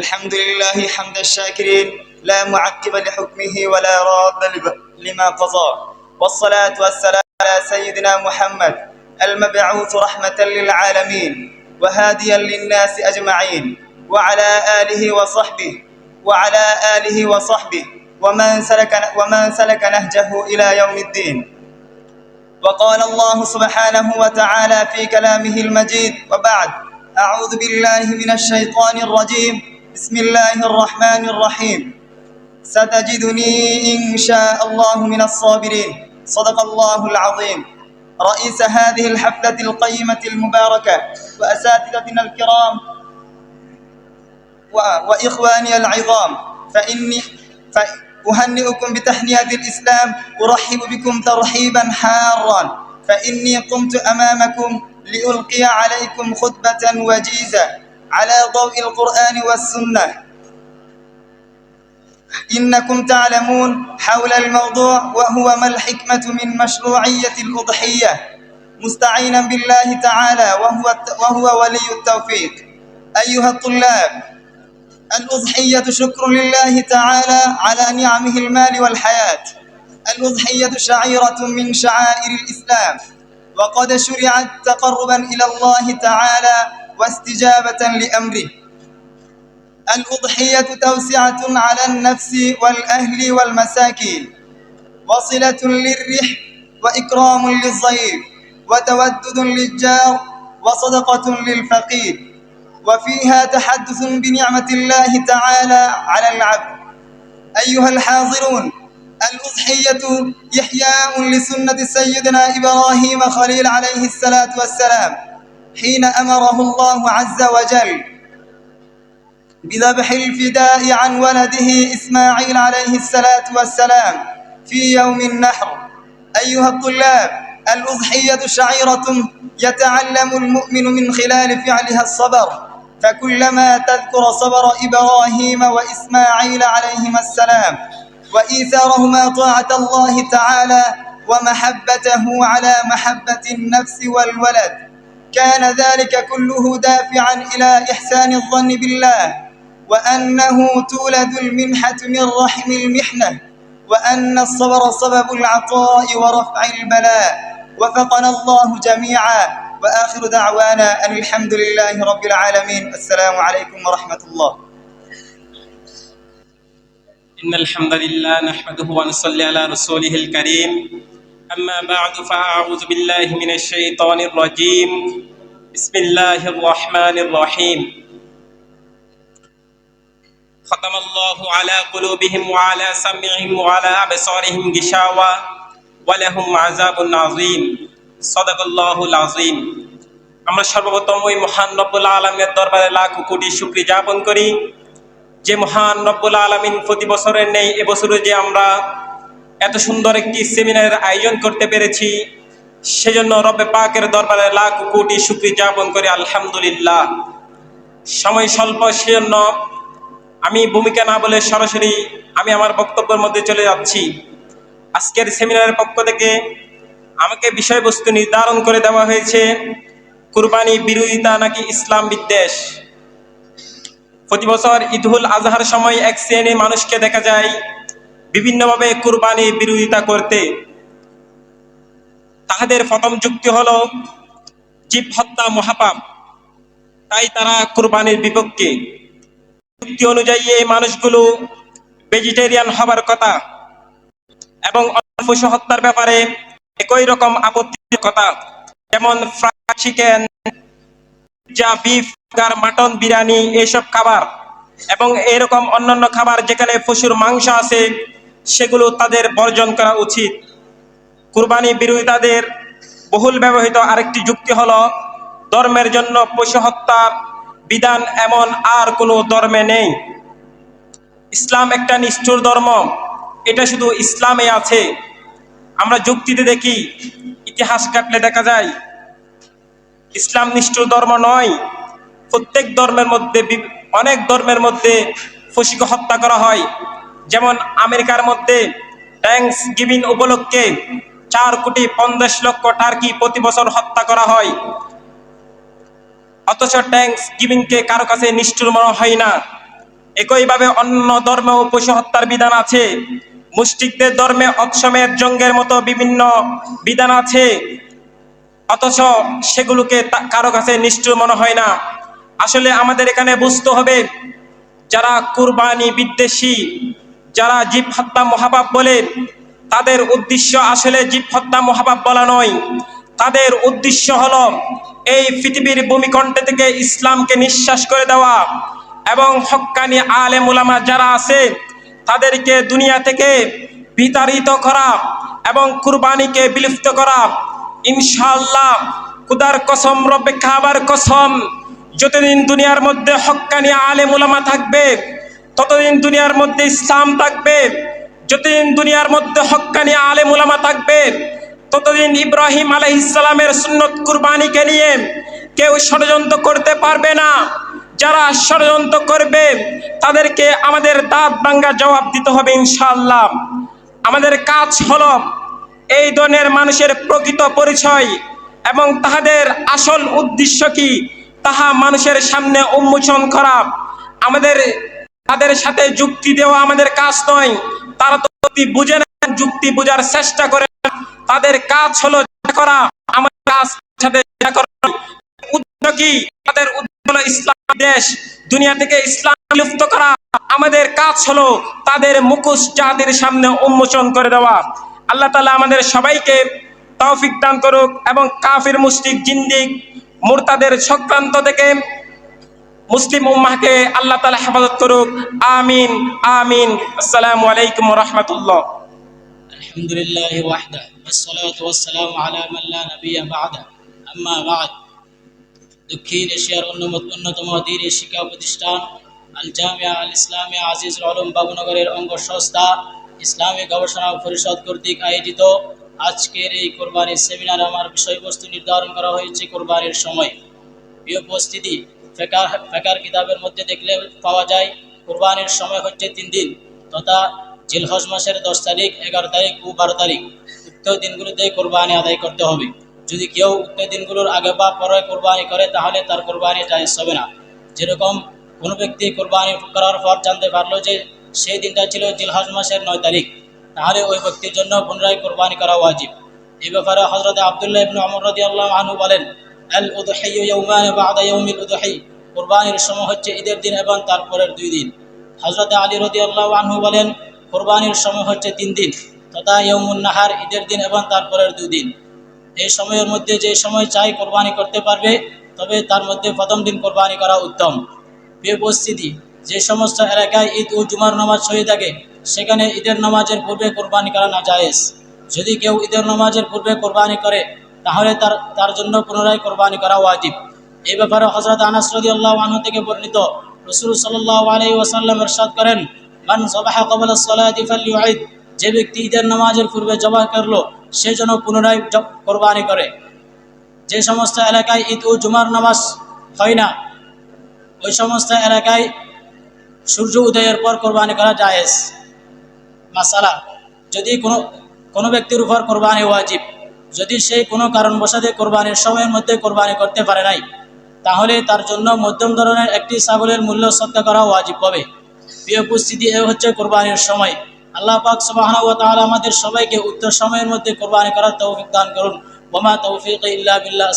الحمد لله حمد الشاكرين لا معقب لحكمه ولا راد لما قضى. والصلاة والسلام على سيدنا محمد المبعوث رحمة للعالمين وهاديا للناس أجمعين وعلى آله وصحبه وعلى آله وصحبه ومن سلك ومن سلك نهجه إلى يوم الدين. وقال الله سبحانه وتعالى في كلامه المجيد وبعد أعوذ بالله من الشيطان الرجيم. بسم الله الرحمن الرحيم. ستجدني إن شاء الله من الصابرين. صدق الله العظيم. رئيس هذه الحفلة القيمة المباركة وأساتذتنا الكرام وإخواني العظام. فإني فأهنئكم بتحنية الإسلام. أرحب بكم ترحيبا حارا. فإني قمت أمامكم لألقي عليكم خطبة وجيزة. على ضوء القرآن والسنة. إنكم تعلمون حول الموضوع وهو ما الحكمة من مشروعية الأضحية. مستعينا بالله تعالى وهو وهو ولي التوفيق. أيها الطلاب الأضحية شكر لله تعالى على نعمه المال والحياة. الأضحية شعيرة من شعائر الإسلام. وقد شرعت تقربا إلى الله تعالى واستجابة لأمره. الأضحية توسعة على النفس والأهل والمساكين وصلة للرح وإكرام للضيف وتودد للجار وصدقة للفقير. وفيها تحدث بنعمة الله تعالى على العبد. أيها الحاضرون الأضحية إحياء لسنة سيدنا إبراهيم خليل عليه الصلاة والسلام. حين أمره الله عز وجل بذبح الفداء عن ولده إسماعيل عليه الصلاة والسلام في يوم النحر. أيها الطلاب الأضحية شعيرة يتعلم المؤمن من خلال فعلها الصبر فكلما تذكر صبر إبراهيم وإسماعيل عليهما السلام وإيثارهما طاعة الله تعالى ومحبته على محبة النفس والولد كان ذلك كله دافعا إلى إحسان الظن بالله وأنه تولد المنحة من رحم المحنة وأن الصبر سبب العطاء ورفع البلاء. وفقنا الله جميعا. وآخر دعوانا أن الحمد لله رب العالمين. السلام عليكم ورحمة الله. إن الحمد لله نحمده ونصلي على رسوله الكريم. أما بعد فأعوذ بالله من الشيطان الرجيم بسم الله الرحمن الرحيم ختم الله على قلوبهم وعلى سمعهم وعلى أبصارهم غشاوة ولهم عذاب عظيم صدق الله العظيم আমরা সর্বপ্রথম ওই মহান রব্বুল আলমের দরবারে লাখ কোটি শুক্রিয়া জ্ঞাপন করি যে মহান রব্বুল আলমিন প্রতি বছরের নেই এবছরে যে আমরা এত সুন্দর একটি সেমিনারের আয়োজন করতে পেরেছি। সেজন্য রব্বে পাকের দরবারে লাখ কোটি শুক্রিয়া জ্ঞাপন করি, আলহামদুলিল্লাহ। সময় স্বল্প, সেজন্য আমি ভূমিকা না বলে সরাসরি আমি আমার বক্তব্যের মধ্যে চলে যাচ্ছি। আজকের সেমিনারের পক্ষ থেকে আমাকে বিষয়বস্তু নির্ধারণ করে দেওয়া হয়েছে, কুরবানি বিরোধিতা নাকি ইসলাম বিদ্বেষ। প্রতি বছর ঈদুল আজহার সময় এক শ্রেণির মানুষকে দেখা যায় বিভিন্নভাবে কুরবানি বিরোধিতা করতে তাহাদের প্রথম যুক্তি হলো জীব হত্যা মহাপাপ। তাই তারা কুরবানির বিপক্ষে। যুক্তি অনুযায়ী এই মানুষগুলো ভেজিটেরিয়ান হবার কথা এবং পশু হত্যার ব্যাপারে একই রকম আপত্তির কথা, যেমন ফ্রাইড চিকেন যা বিফ মাটন বিরিয়ানি এইসব খাবার এবং এরকম অন্যান্য খাবার যেখানে পশুর মাংস আছে সেগুলো তাদের বর্জন করা উচিত। কুরবানি বিরোধিতাদের বহুল ব্যবহৃত আরেকটি যুক্তি হলো, ধর্মের জন্য পশু হত্যার বিধান এমন আর কোনো ধর্মে নেই। ইসলাম একটা নিষ্ঠুর ধর্ম, এটা শুধু ইসলামে আছে। আমরা যুক্তিতে দেখি, ইতিহাস কাটলে দেখা যায়, ইসলাম নিষ্ঠুর ধর্ম নয়। প্রত্যেক ধর্মের মধ্যে অনেক ধর্মের মধ্যে ফসিকে হত্যা করা হয়। যেমন আমেরিকার মধ্যে ট্যাঙ্কস গিভিং উপলক্ষে চার কোটি পঞ্চাশ লক্ষ টার্কি প্রতি বছর হত্যা করা হয়। অথচ ট্যাঙ্কস গিভিংকে কারও কাছে নিষ্ঠুর মনে হয় না। একইভাবে অন্য ধর্মেও পশু হত্যার বিধান আছে। মুষ্টিকদের ধর্মে অক্ষমের জঙ্গের মতো বিভিন্ন বিধান আছে। অথচ সেগুলোকে কারও কাছে নিষ্ঠুর মনে হয় না। আসলে আমাদের এখানে বুঝতে হবে, যারা কুরবানি বিদ্বেষী যারা জীব হত্যা মহাপাপ বলে, তাদের উদ্দেশ্য আসলে জীব হত্যা মহাপাপ বলা নয়। তাদের উদ্দেশ্য হল এই পৃথিবীর ভূমিকণ্ঠে থেকে ইসলামকে নিঃশ্বাস করে দেওয়া এবং হক্কানি আলে মোলামা যারা আছে, তাদেরকে দুনিয়া থেকে বিতাড়িত করা এবং কুরবানিকে বিলুপ্ত করা। ইনশাআল্লাহ কুদার কসম, রব্বে খাবার কসম, যতদিন দুনিয়ার মধ্যে হক্কানি আলে মোলামা থাকবে ততদিন দুনিয়ার মধ্যে ইসলাম থাকবে, যতদিন দুনিয়ার মধ্যে হক্কানি আলেম উলামা থাকবে, ততদিন ইব্রাহিম আলাইহিসসালামের সুন্নত কুরবানিকে নিয়ে কেউ ষড়যন্ত্র করতে পারবে না। যারা ষড়যন্ত্র করবে, তাদেরকে আমাদের দাঁত ভাঙ্গা জবাব দিতে হবে ইনশাআল্লাহ। আমাদের কাজ হলো এই ধরনের মানুষের প্রকৃত পরিচয় এবং তাহাদের আসল উদ্দেশ্য কি, তাহা মানুষের সামনে উন্মোচন করা। আমাদের তাদের সাথে যুক্তি দেওয়া আমাদের কাজ নয়। তারা তো বুঝে না যুক্তি বোঝার চেষ্টা করে। তাদের কাজ হলো করা, আমাদের কাজ সাথে কি? তাদের হলো ইসলাম দেশ, দুনিয়া থেকে ইসলাম লুপ্ত করা। আমাদের কাজ হলো তাদের মুখোশ জাতির সামনে উন্মোচন করে দেওয়া। আল্লাহ তালা আমাদের সবাইকে তৌফিক দান করুক এবং কাফির, মুশরিক, জিন্দিক, মুরতাদের সক্রান্ত থেকে মুসলিম উম্মাহকে আল্লাহ তাআলা হেফাজত করুক আমিন আমিন আসসালামু আলাইকুম ওয়া রাহমাতুল্লাহ الحمد لله وحده والصلاة والسلام على من لا نبي بعده أما بعد দক্ষিণ এশিয়ার অন্যতম অন্যতম দিনের শিক্ষা প্রতিষ্ঠান আল জামিয়া আল ইসলামিয়া আজিজুল আলম বাবুনগরের অঙ্গ সংস্থা ইসলামী গবেষণা পরিষদ কর্তৃক আয়োজিত আজকের এই কোরবানির সেমিনার আমার বিষয়বস্তু নির্ধারণ করা হয়েছে কোরবানির সময় প্রিয় উপস্থিতি ফেকার ফেকার কিতাবের মধ্যে দেখলে পাওয়া যায়, কোরবানির সময় হচ্ছে তিন দিন, তথা জিলহজ মাসের দশ তারিখ, এগারো তারিখ ও বারো তারিখ। উক্ত দিনগুলোতে কোরবানি আদায় করতে হবে। যদি কেউ উক্ত দিনগুলোর আগে বা পরে কোরবানি করে, তাহলে তার কোরবানি জায়েজ হবে না। যেরকম কোনো ব্যক্তি কোরবানি করার পর জানতে পারল যে সেই দিনটা ছিল জিলহজ মাসের নয় তারিখ, তাহলে ওই ব্যক্তির জন্য পুনরায় কোরবানি করা ওয়াজিব। এই ব্যাপারে হজরত আবদুল্লাহ ইবনে ওমর রাদিয়াল্লাহু আনহু বলেন আল উদহিয়্যু ইয়াওমান বা'দা ইয়াউমিল উদহি। কুরবানির সময় হচ্ছে ঈদের দিন এবং তারপরের দুই দিন। হযরত আলী রাদিয়াল্লাহু আনহু বলেন, কুরবানির সময় হচ্ছে তিন দিন। তথা ইয়াউমুন নাহার, ঈদের দিন এবং তারপরের দুই দিন। এই সময়ের মধ্যে যে সময় চাই কোরবানি করতে পারবে, তবে তার মধ্যে প্রথম দিন কোরবানি করা উত্তম। প্রিয় উপস্থিতি, যে সমস্ত এলাকায় ঈদ ও জুমার নামাজ হয়ে থাকে, সেখানে ঈদের নামাজের পূর্বে কোরবানি করা না জায়েজ। যদি কেউ ঈদের নামাজের পূর্বে কোরবানি করে, তাহলে তার তার জন্য পুনরায় কোরবানি করা ওয়াজিব। এই ব্যাপারে হজরত আনাস রাদিয়াল্লাহু থেকে বর্ণিত রসুল ওয়াসাল্লাম ইরশাদ করেন ফালইউঈদ যে ব্যক্তি ঈদের নামাজের পূর্বে জবাহ করল, সে যেন পুনরায় কোরবানি করে। যে সমস্ত এলাকায় ঈদ ও জুমার নামাজ হয় না, ওই সমস্ত এলাকায় সূর্য উদয়ের পর কোরবানি করা জায়েজ। মাসালা, যদি কোনো কোনো ব্যক্তির উপর কোরবানি ওয়াজিব, যদি সে কোনো কারণবশাতে কোরবানির সময়ের মধ্যে কোরবানি করতে পারে নাই তাহলে তার জন্য মধ্যম ধরনের একটি ছাগলের মূল্য সত্যা করা ওয়াজিব হবে। প্রিয় উপস্থিতি, এ হচ্ছে কোরবানির সময়। আল্লাহ পাক সুবাহানা ও তাহলে আমাদের সবাইকে উত্তর সময়ের মধ্যে কোরবানি করার তৌফিক দান করুন। বোমা তৌফিক ইল্লা বিল্লাহ।